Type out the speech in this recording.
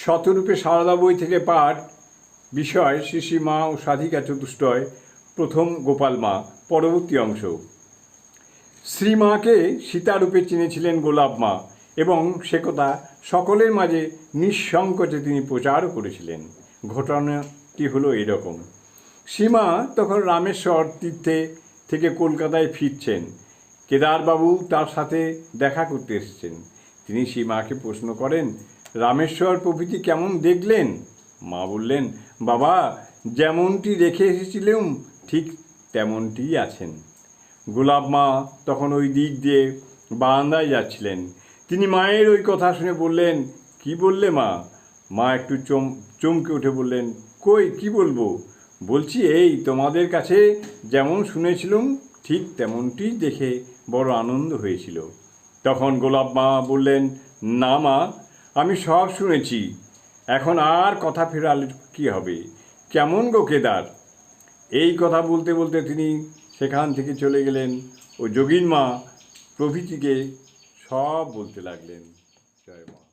শতরূপে সারদা বই থেকে পাঠ, বিষয় শ্রী মা ও সাধিকা চতুষ্টয়, প্রথম গোপাল মা, পরবর্তী অংশ। শ্রীমাকে সীতারূপে চিনেছিলেন গোলাপ মা এবং সে কথা সকলের মাঝে নিঃসংকোচে তিনি প্রচারও করেছিলেন। ঘটনাটি হলো এরকম। সীমা তখন রামেশ্বর তীর্থে থেকে কলকাতায় ফিরছেন। কেদারবাবু তার সাথে দেখা করতে এসেছেন। তিনি সীমাকে প্রশ্ন করেন রামেশ্বর প্রভৃতি কেমন দেখলেন? মা বললেন, বাবা, যেমনটি রেখে এসেছিলাম, ঠিক তেমনটিই আছেন। গোলাপ মা তখন ওই দিক দিয়ে বারান্দায় যাচ্ছিলেন। তিনি মায়ের ওই কথা শুনে বললেন, কি বললে মা? মা একটু চম, চমকে উঠে বললেন, কই, কি বলব? বলছি এই, তোমাদের কাছে যেমন শুনেছিলুম, ঠিক তেমনটি দেখে বড় আনন্দ হয়েছিল। তখন গোলাপ মা বললেন, না মা আমি সব শুনেছি। এখন আর কথা ফেরালে কি হবে? কেমন গো কেদার? এই কথা বলতে বলতে তিনি সেখান থেকে চলে গেলেন ও যোগিন মা প্রভৃতিকে সব বলতে লাগলেন। জয় মা।